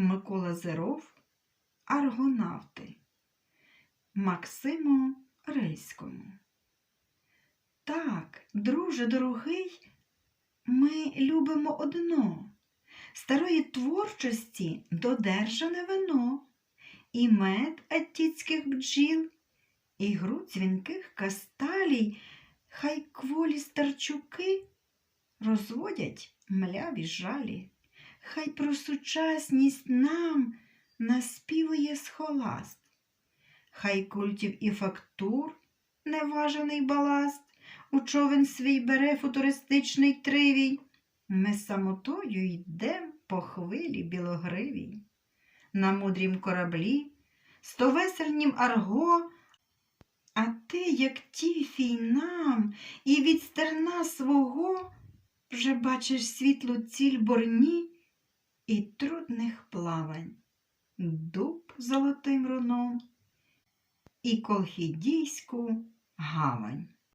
Микола Зеров, Аргонавти, Максиму Рильському. Так, друже дорогий, ми любимо одно. Старої творчості додержане вино, і мед аттіцьких бджіл, і гру дзвінких касталій, хай кволі старчуки розводять мляві жалі, хай про сучасність нам наспівує схоласт, хай культів і фактур неважаний баласт. У човен свій бере футуристичний тривій. Ми самотою йдем по хвилі білогривій, на мудрім кораблі, стовесельнім арго, а ти, як тіфій нам, і від стерна свого вже бачиш світлу ціль борні і трудних плавань, дуб золотим руном і колхідійську гавань.